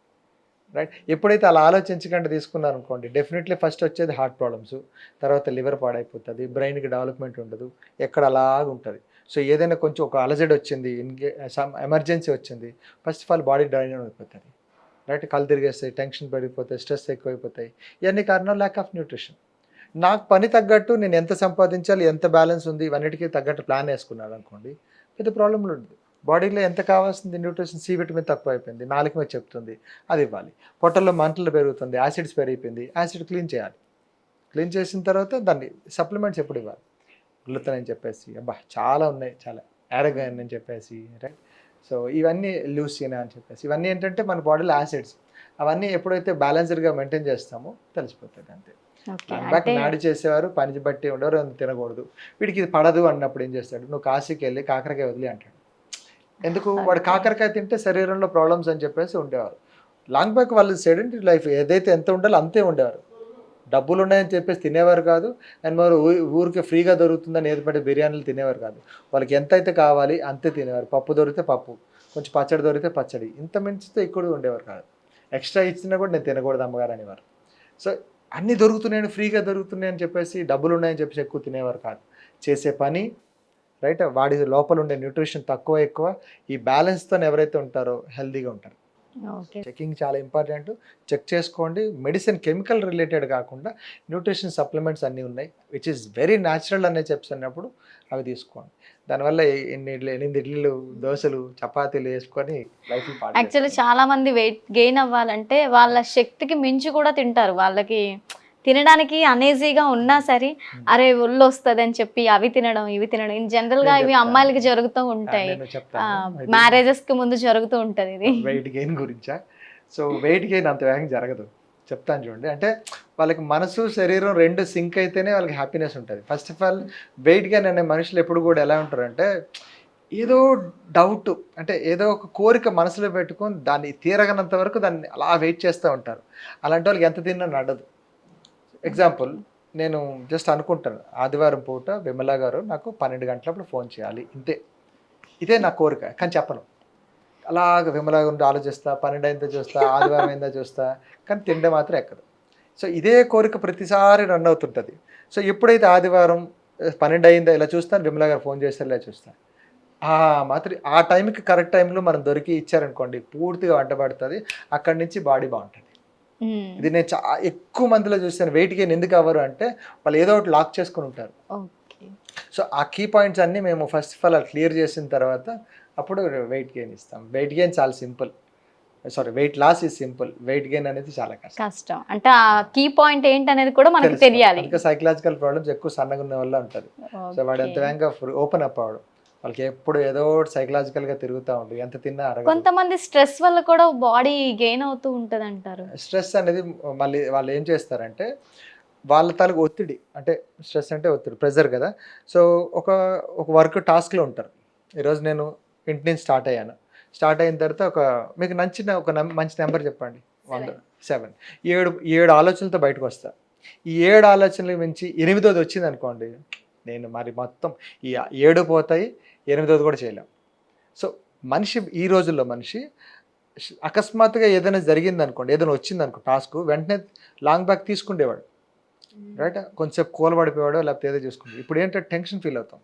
రైట్ ఎప్పుడైతే అలా ఆలోచించకుండా తీసుకున్నారు అనుకోండి డెఫినెట్లీ ఫస్ట్ వచ్చేది హార్ట్ ప్రాబ్లమ్స్ తర్వాత లివర్ పాడైపోతుంది బ్రెయిన్కి డెవలప్మెంట్ ఉండదు ఎక్కడ అలాగ ఉంటుంది సో ఏదైనా కొంచెం ఒక అలజడి వచ్చింది ఇన్గే సమ్ ఎమర్జెన్సీ వచ్చింది first of all body drain అయిపోతుంది రైట్ కళ్ళు తిరిగేస్తాయి టెన్షన్ పెరిగిపోతాయి స్ట్రెస్ ఎక్కువైపోతాయి. ఇవన్నీ కారణం ల్యాక్ ఆఫ్ న్యూట్రిషన్ నాకు పని తగ్గట్టు నేను ఎంత సంపాదించాలి ఎంత బ్యాలెన్స్ ఉంది ఇవన్నిటికీ తగ్గట్టు ప్లాన్ వేసుకున్నాను అనుకోండి పెద్ద ప్రాబ్లం ఉండదు. బాడీలో ఎంత కావాల్సింది న్యూట్రిషన్ సి విటమిన్ తక్కువ అయిపోయింది నాలుగు మీద చెప్తుంది అది ఇవ్వాలి. పొట్టల్లో మంటలు పెరుగుతుంది యాసిడ్స్ పెరిగిపోయింది యాసిడ్ క్లీన్ చేయాలి. క్లీన్ చేసిన తర్వాత దాన్ని సప్లిమెంట్స్ ఎప్పుడు ఇవ్వాలి? గ్లూతన్ అని చెప్పేసి అబ్బా! చాలా ఉన్నాయి చాలా యారగన్ అని చెప్పేసి రైట్ సో ఇవన్నీ లూసినా అని చెప్పేసి ఇవన్నీ ఏంటంటే మన బాడీలో యాసిడ్స్ అవన్నీ ఎప్పుడైతే బ్యాలెన్స్డ్గా మెయింటైన్ చేస్తామో తెలిసిపోతుంది అంతే. బ్యాక్ నాడి చేసేవారు పని బట్టి ఉండేవారు అది తినకూడదు. వీడికి ఇది పడదు అన్నప్పుడు ఏం చేస్తాడు? నువ్వు కాశీకి వెళ్ళి కాకరకాయ వదిలి అంటాడు. ఎందుకు? వాడు కాకరకాయ తింటే శరీరంలో ప్రాబ్లమ్స్ అని చెప్పేసి ఉండేవారు. లాంగ్ బ్యాక్ వాళ్ళు సెడెంటరీ లైఫ్ ఏదైతే ఎంత ఉండాలో అంతే ఉండేవారు. డబ్బులు ఉన్నాయని చెప్పేసి తినేవారు కాదు. అండ్ మరి ఊ- ఊరికి ఫ్రీగా దొరుకుతుందని ఏది బిర్యానీలు తినేవారు కాదు. వాళ్ళకి ఎంత అయితే కావాలి అంతే తినేవారు. పప్పు దొరికితే పప్పు కొంచెం పచ్చడి దొరికితే పచ్చడి. ఇంత మించితే ఎక్కువ ఉండేవారు కాదు. ఎక్స్ట్రా ఇచ్చినా కూడా నేను తినకూడదు అమ్మగారు అనేవారు సో అన్నీ దొరుకుతున్నాయని ఫ్రీగా దొరుకుతున్నాయని చెప్పేసి డబ్బులు ఉన్నాయని చెప్పేసి ఎక్కువ తినేవారు కాదు. చేసే పని రైట్? వాడి లోపల ఉండే న్యూట్రిషన్ తక్కువ ఎక్కువ. ఈ బ్యాలెన్స్తో ఎవరైతే ఉంటారో హెల్తీగా ఉంటారు. చెకింగ్ చాలా ఇంపార్టెంట్. చెక్ చేసుకోండి. మెడిసిన్ కెమికల్ రిలేటెడ్ కాకుండా న్యూట్రిషన్ సప్లిమెంట్స్ అన్నీ ఉన్నాయి. విచ్ ఇస్ వెరీ న్యాచురల్ అనే చెప్తున్నప్పుడు అవి తీసుకోండి. దానివల్ల ఎన్ని ఇడ్లీ ఎనిమిది ఇడ్లీలు దోశలు చపాతీలు వేసుకొని లైఫ్ యాక్చువల్లీ చాలా మంది వెయిట్ గెయిన్ అవ్వాలంటే వాళ్ళ శక్తికి మించి కూడా తింటారు. వాళ్ళకి తినడానికి అనేజీగా ఉన్నా సరే అరే ఒళ్ళు వస్తుంది అని చెప్పి అవి తినడం ఇవి తినడం. ఇన్ జనరల్గా ఇవి. అమ్మాయిలకి జరుగుతూ ఉంటాయి. మ్యారేజెస్కి ముందు జరుగుతూ ఉంటది ఇది. వెయిట్ గెయిన్ గురించా? సో వెయిట్ గెయిన్ అంత వేగంగా జరగదు. చెప్తాను చూడండి. అంటే వాళ్ళకి మనసు శరీరం రెండు సింక్ అయితేనే వాళ్ళకి హ్యాపీనెస్ ఉంటుంది. First of all weight gain అనే మనుషులు ఎప్పుడు కూడా ఎలా ఉంటారంటే ఏదో డౌట్ అంటే ఏదో ఒక కోరిక మనసులో పెట్టుకొని దాన్ని తీరగనంత వరకు దాన్ని అలా వెయిట్ చేస్తూ ఉంటారు. అలాంటి వాళ్ళకి ఎంత తిన్నా నడదు. ఎగ్జాంపుల్ నేను జస్ట్ అనుకుంటాను. ఆదివారం పూట విమల గారు నాకు పన్నెండు గంటలప్పుడు ఫోన్ చేయాలి. ఇంతే. ఇదే నా కోరిక. కానీ చెప్పను. అలాగ విమల గురించి ఆలోచిస్తా పన్నెండు అయిందో చూస్తా ఆదివారం అయిందో చూస్తా కానీ తిండే మాత్రం ఎక్కదు. సో ఇదే కోరిక ప్రతిసారి రన్ అవుతుంటుంది. సో ఎప్పుడైతే ఆదివారం పన్నెండు అయిందో ఇలా చూస్తాను విమల గారు ఫోన్ చేస్తే ఇలా చూస్తాను. ఆ మాత్రం ఆ టైంకి కరెక్ట్ టైంలో మనం దొరికి ఇచ్చారనుకోండి పూర్తిగా వంట పడుతుంది. అక్కడి నుంచి బాడీ బాగుంటుంది. ఇది నేను చా ఎక్కువ మందిలో చూస్తాను వెయిట్ గెయిన్ ఎందుకు అవ్వరు అంటే వాళ్ళు ఏదో ఒకటి లాక్ చేసుకుని ఉంటారు. సో ఆ కీ పాయింట్స్ అన్నీ మేము ఫస్ట్ ఆఫ్ ఆల్ క్లియర్ చేసిన తర్వాత అప్పుడు వెయిట్ గెయిన్ ఇస్తాం. వెయిట్ గెయిన్ చాలా simple sorry weight loss is simple weight gain అనేది చాలా కష్టం. కష్టం. అంటే ఆ కీ పాయింట్ ఏంటి అనేది కూడా మనకి తెలియాలి. ఇంకా సైకలాజికల్ ప్రాబ్లమ్స్ ఎక్కువ సన్నగా ఉన్న వల్ల ఉంటుంది సో వాడు ఎంత. వేగంగా ఓపెన్ అప్ అవ్వడు. వాళ్ళకి ఎప్పుడు ఏదో సైకలాజికల్గా తిరుగుతూ ఉంటుంది ఎంత తిన్నా కొంతమంది స్ట్రెస్ వల్ల కూడా బాడీ గెయిన్ అవుతూ ఉంటది అంటారు స్ట్రెస్ అనేది మళ్ళీ వాళ్ళు ఏం చేస్తారంటే వాళ్ళ తాలూకు ఒత్తిడి అంటే స్ట్రెస్ అంటే ఒత్తిడి ప్రెజర్ కదా. సో ఒక ఒక వర్క్ టాస్క్లో ఉంటారు. ఈరోజు నేను ఇంటి నుంచి స్టార్ట్ అయ్యాను. స్టార్ట్ అయిన తర్వాత ఒక మీకు నచ్చిన ఒక మంచి నెంబర్ చెప్పండి. వంద సెవెన్ ఏడు ఏడు ఆలోచనలతో బయటకు వస్తా. ఈ ఏడు ఆలోచనలు మించి ఎనిమిదోది వచ్చింది అనుకోండి నేను మరి మొత్తం ఈ ఏడు పోతాయి ఎనిమిదోది కూడా చేయలేం. సో మనిషి ఈ రోజుల్లో మనిషి అకస్మాత్తుగా ఏదైనా జరిగింది అనుకోండి ఏదైనా వచ్చింది అనుకో టాస్క్ వెంటనే లాంగ్ బ్యాక్ తీసుకుండేవాడు. రైట్? కొంచెంసేపు కూలబడిపోయాడు లేకపోతే ఏదో చూసుకుంటాడు ఇప్పుడు ఏంటంటే టెన్షన్ ఫీల్ అవుతాం.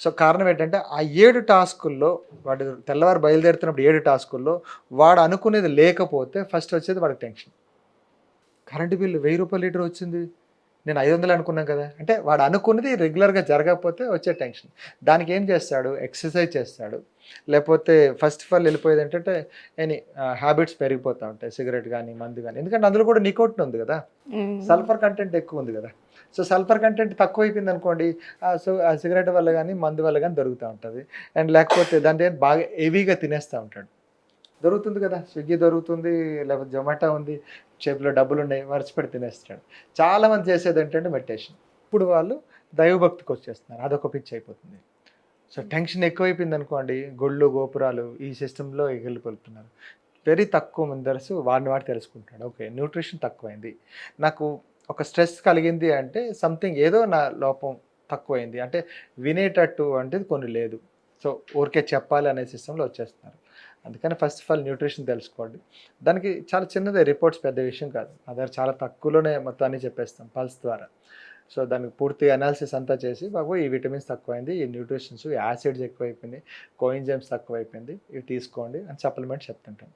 సో కారణం ఏంటంటే ఆ ఏడు టాస్కుల్లో వాడు తెల్లవారు బయలుదేరుతున్నప్పుడు ఏడు టాస్కుల్లో వాడు అనుకునేది లేకపోతే ఫస్ట్ వచ్చేది వాడికి టెన్షన్. కరెంటు బిల్లు వెయ్యి రూపాయలు లీటర్ వచ్చింది. నేను ఐదు వందలు అనుకున్నాను కదా. అంటే వాడు అనుకున్నది రెగ్యులర్గా జరగకపోతే వచ్చే టెన్షన్ దానికి ఏం చేస్తాడు? ఎక్సర్సైజ్ చేస్తాడు. లేకపోతే ఫస్ట్ ఆఫ్ ఆల్ వెళ్ళిపోయేది ఏంటంటే ఎనీ హ్యాబిట్స్ పెరిగిపోతూ ఉంటాయి. సిగరెట్ కానీ మందు కానీ ఎందుకంటే అందులో కూడా నికోటిన్ ఉంది కదా. సల్ఫర్ కంటెంట్ ఎక్కువ ఉంది కదా. సో సల్ఫర్ కంటెంట్ తక్కువ అయిపోయింది అనుకోండి సో ఆ సిగరెట్ వల్ల కానీ మందు వల్ల కానీ దొరుకుతూ ఉంటుంది. అండ్ లేకపోతే దాన్ని బాగా హెవీగా తినేస్తూ ఉంటాడు. దొరుకుతుంది కదా. స్విగ్గీ దొరుకుతుంది లేకపోతే జొమాటో ఉంది. చేతిలో డబ్బులు ఉన్నాయి మర్చిపెట్టి తినేస్తాడు చాలామంది చేసేది ఏంటంటే మెడిటేషన్. ఇప్పుడు వాళ్ళు దైవభక్తికి వచ్చేస్తున్నారు. అదొక పిచ్చి అయిపోతుంది. సో టెన్షన్ ఎక్కువైపోయింది అనుకోండి గొళ్ళు గోపురాలు ఈ సిస్టంలో ఎగిలిపోతున్నారు. వెరీ తక్కువ ముందరసు వాడిని వాడు తెలుసుకుంటాడు ఓకే న్యూట్రిషన్ తక్కువైంది. నాకు ఒక స్ట్రెస్ కలిగింది అంటే సంథింగ్ ఏదో నా లోపం తక్కువైంది. అంటే వినేటట్టు అంటే కొన్ని లేదు. సో ఊరికే చెప్పాలి అనే సిస్టంలో వచ్చేస్తున్నారు. అందుకని ఫస్ట్ ఆఫ్ ఆల్ న్యూట్రిషన్ తెలుసుకోండి. దానికి చాలా చిన్నదే రిపోర్ట్స్ పెద్ద విషయం కాదు. అదే చాలా తక్కువలోనే మొత్తాన్ని చెప్పేస్తాం పల్స్ ద్వారా. సో దానికి పూర్తి అనాలిసిస్ అంతా చేసి బాబు ఈ విటమిన్స్ తక్కువైంది ఈ న్యూట్రిషన్స్ యాసిడ్స్ ఎక్కువైపోయింది కోయిన్జైమ్స్ తక్కువైపోయింది ఇవి తీసుకోండి అని సప్లిమెంట్స్ చెప్తుంటాం.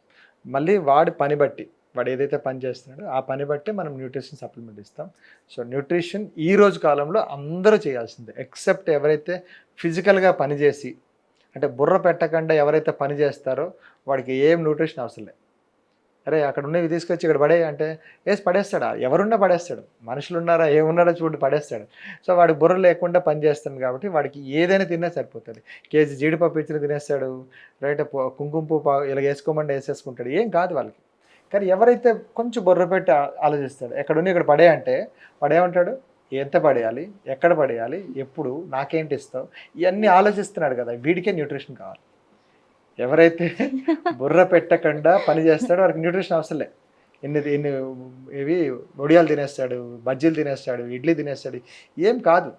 మళ్ళీ వాడి పని బట్టి వాడు ఏదైతే పని చేస్తున్నాడో ఆ పని బట్టి మనం న్యూట్రిషన్ సప్లిమెంట్ ఇస్తాం. సో న్యూట్రిషన్ ఈ రోజు కాలంలో అందరూ చేయాల్సిందే ఎక్సెప్ట్ ఎవరైతే ఫిజికల్గా పనిచేసి అంటే బుర్ర పెట్టకుండా ఎవరైతే పని చేస్తారో వాడికి ఏం న్యూట్రిషన్ అవసరం లేదు. అరే అక్కడ ఉన్నవి తీసుకొచ్చి ఇక్కడ పడే అంటే వేసి పడేస్తాడా? ఎవరున్నా పడేస్తాడు. మనుషులు ఉన్నారా? ఏమున్నారో చూడు పడేస్తాడు. సో వాడి బుర్ర లేకుండా పని చేస్తాడు కాబట్టి వాడికి ఏదైనా తిన్నా సరిపోతుంది. కేజీ జీడిపప్పు ఇచ్చిన తినేస్తాడు రైట్? కుంకుమ పువ్వు ఇలా వేసుకోమంటే వేసేసుకుంటాడు. ఏం కాదు వాళ్ళకి. కానీ ఎవరైతే కొంచెం బుర్ర పెట్టి ఆలోచిస్తాడు ఎక్కడ ఇక్కడ పడే అంటే వాడేమంటాడు ఎంత పడేయాలి? ఎక్కడ పడేయాలి? ఎప్పుడు? నాకేంటి ఇస్తావు ఇవన్నీ ఆలోచిస్తున్నాడు కదా వీడికే న్యూట్రిషన్ కావాలి. ఎవరైతే బుర్ర పెట్టకుండా పని చేస్తాడో వాడికి న్యూట్రిషన్ అవసరం లే. ఎన్ని ఎన్ని ఇవి వడియాలు తినేస్తాడు బజ్జీలు తినేస్తాడు ఇడ్లీ తినేస్తాడు ఏం కాదు.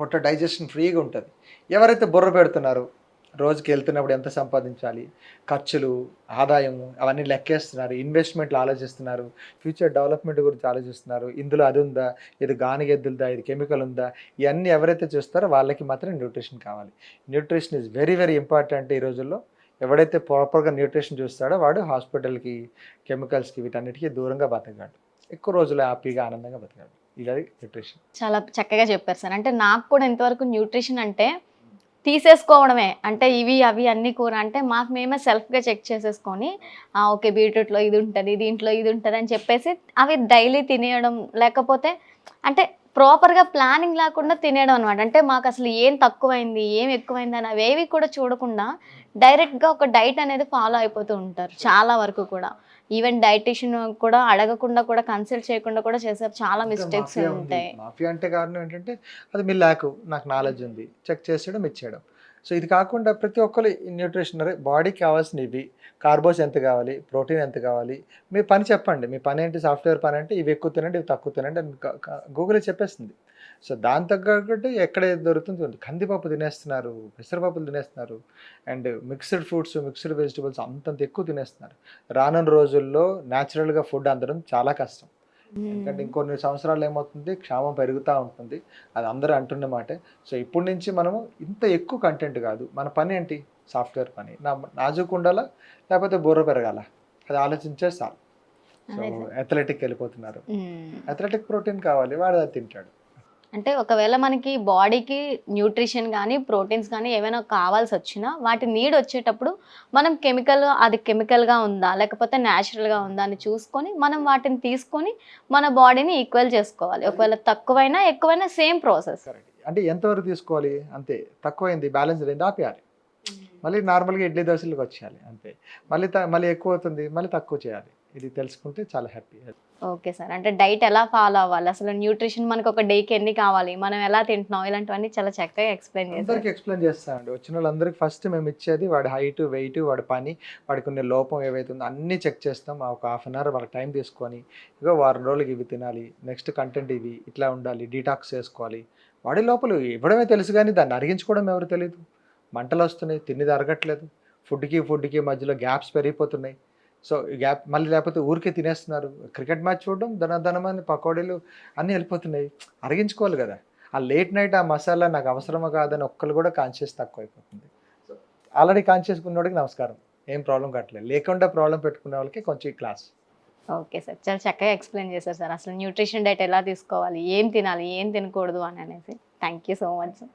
పొట్ట డైజెషన్ ఫ్రీగా ఉంటుంది. ఎవరైతే బుర్ర పెడుతున్నారో రోజుకి వెళ్తున్నప్పుడు ఎంత సంపాదించాలి? ఖర్చులు ఆదాయము అవన్నీ లెక్కేస్తున్నారు. ఇన్వెస్ట్మెంట్లు ఆలోచిస్తున్నారు. ఫ్యూచర్ డెవలప్మెంట్ గురించి ఆలోచిస్తున్నారు. ఇందులో అది ఉందా? ఇది గానిగెద్దులదా ఇది కెమికల్ ఉందా? ఇవన్నీ ఎవరైతే చూస్తారో వాళ్ళకి మాత్రం న్యూట్రిషన్ కావాలి. Nutrition is very very important ఈ రోజుల్లో. ఎవడైతే ప్రాపర్గా న్యూట్రిషన్ చూస్తాడో వాడు హాస్పిటల్కి కెమికల్స్కి వీటన్నిటికీ దూరంగా బతకగాడు ఎక్కువ రోజులు హ్యాపీగా ఆనందంగా బతకాడు ఇది న్యూట్రిషన్. చాలా చక్కగా చెప్పారు సార్. అంటే నాకు కూడా ఇంతవరకు న్యూట్రిషన్ అంటే తీసేసుకోవడమే. అంటే ఇవి అవి అన్ని కూర అంటే మాకు మేమే సెల్ఫ్గా చెక్ చేసేసుకొని ఓకే బీట్రూట్లో ఇది ఉంటుంది దీంట్లో ఇది ఉంటుంది అని చెప్పేసి అవి డైలీ తినేయడం లేకపోతే అంటే ప్రాపర్గా ప్లానింగ్ లేకుండా తినేయడం అనమాట అంటే మాకు అసలు ఏం తక్కువైంది ఏం ఎక్కువైంది అని అవేవి కూడా చూడకుండా డైరెక్ట్గా ఒక డైట్ అనేది ఫాలో అయిపోతూ ఉంటారు చాలా వరకు కూడా. ఈవెన్ డైటిషియన్ కూడా అడగకుండా కూడా కన్సల్ట్ చేయకుండా కూడా చేసే చాలా మిస్టేక్స్. ఉంటాయి. మాఫియా అంటే కారణం ఏంటంటే అది మీ ల్యాక్ నాకు నాలెడ్జ్ ఉంది. చెక్ చేసేయడం ఇచ్చేయడం. సో ఇది కాకుండా ప్రతి ఒక్కరు న్యూట్రిషన్ బాడీకి కావాల్సిన ఇవి. కార్బోస్ ఎంత కావాలి? ప్రోటీన్ ఎంత కావాలి? మీ పని చెప్పండి. మీ పని ఏంటి? సాఫ్ట్వేర్ పని అంటే ఇవి ఎక్కువ తినండి ఇవి తక్కువ తినండి అని గూగుల్ చెప్పేస్తుంది సో దాని తగ్గట్టు ఎక్కడ దొరుకుతుంది. కందిపప్పు తినేస్తున్నారు పెసరపప్పులు తినేస్తున్నారు and mixed fruits mixed vegetables అంతంత ఎక్కువ తినేస్తున్నారు. రానున్న రోజుల్లో న్యాచురల్గా ఫుడ్ అందడం చాలా కష్టం. ఎందుకంటే ఇంకొన్ని సంవత్సరాలు ఏమవుతుంది? క్షామం పెరుగుతూ ఉంటుంది. అది అందరూ అంటున్న మాటే. సో ఇప్పటి నుంచి మనము ఇంత ఎక్కువ కంటెంట్ కాదు. మన పని ఏంటి? సాఫ్ట్వేర్ పని. నా నాజుకు ఉండాలా? లేకపోతే బుర్ర పెరగాల? అది ఆలోచించే చాలు. సో. అథ్లెటిక్ వెళ్ళిపోతున్నారు. అథ్లెటిక్ ప్రోటీన్ కావాలి. వాడు అది తింటాడు. అంటే ఒకవేళ మనకి బాడీకి న్యూట్రిషన్ కానీ ప్రోటీన్స్ కానీ ఏమైనా కావాల్సి వచ్చినా వాటి నీడ్ వచ్చేటప్పుడు మనం కెమికల్ అది కెమికల్గా ఉందా లేకపోతే న్యాచురల్గా ఉందా అని చూసుకొని మనం వాటిని తీసుకొని మన బాడీని ఈక్వల్ చేసుకోవాలి. ఒకవేళ తక్కువైనా ఎక్కువైనా సేమ్ ప్రాసెస్. అంటే ఎంతవరకు తీసుకోవాలి? అంతే. తక్కువైంది బ్యాలెన్స్ అయింది ఆపేయాలి. మళ్ళీ నార్మల్గా ఇడ్లీ దోశలకు వచ్చేయాలి అంతే. మళ్ళీ మళ్ళీ ఎక్కువ అవుతుంది మళ్ళీ తక్కువ చేయాలి. ఇది తెలుసుకుంటే చాలా హ్యాపీ ఓకే సార్. అంటే డైట్ ఎలా ఫాలో అవ్వాలి? అసలు న్యూట్రిషన్ మనకు ఒక డేకి ఎన్ని కావాలి? మనం ఎలా తింటున్నాం? ఇలాంటివన్నీ చాలా చక్కగా ఎక్స్ప్లెయిన్ అందరికి ఎక్స్ప్లెయిన్ చేస్తామండి వచ్చిన వాళ్ళందరికీ ఫస్ట్ మేము ఇచ్చేది వాడి హైట్ వెయిట్ వాడి పని వాడికి ఉన్న లోపం ఏవైతే ఉందో అన్నీ చెక్ చేస్తాం. ఒక హాఫ్ అన్ అవర్ వాళ్ళకి టైం తీసుకొని ఇగో వారం రోజులకి ఇవి తినాలి నెక్స్ట్ కంటెంట్ ఇవి ఇట్లా ఉండాలి డీటాక్స్ చేసుకోవాలి. వాడి లోపల ఇవ్వడమే తెలుసు కానీ దాన్ని అరిగించుకోవడం ఎవరు తెలియదు మంటలు వస్తున్నాయి తిన్నది అరగట్లేదు ఫుడ్కి ఫుడ్కి మధ్యలో గ్యాప్స్ పెరిగిపోతున్నాయి. సో గ్యాప్ మళ్ళీ లేకపోతే ఊరికే తినేస్తున్నారు. క్రికెట్ మ్యాచ్ చూడడం ధనధనమని పకోడీలు అన్నీ వెళ్ళిపోతున్నాయి. అరిగించుకోవాలి కదా. ఆ లేట్ నైట్ ఆ మసాలా నాకు అవసరమా కాదని ఒక్కరు కూడా కాన్షియస్ తక్కువ అయిపోతుంది సో ఆల్రెడీ కాన్షియస్ ఉన్నవాడికి నమస్కారం. ఏం ప్రాబ్లం కట్టలేదు లేకుండా ప్రాబ్లం పెట్టుకునే వాళ్ళకి కొంచెం క్లాస్ ఓకే సార్. చాలా చక్కగా ఎక్స్ప్లెయిన్ చేశారు సార్. అసలు న్యూట్రిషన్ డైట్ ఎలా తీసుకోవాలి? ఏం తినాలి? ఏం తినకూడదు అని అనేసి. Thank you so much sir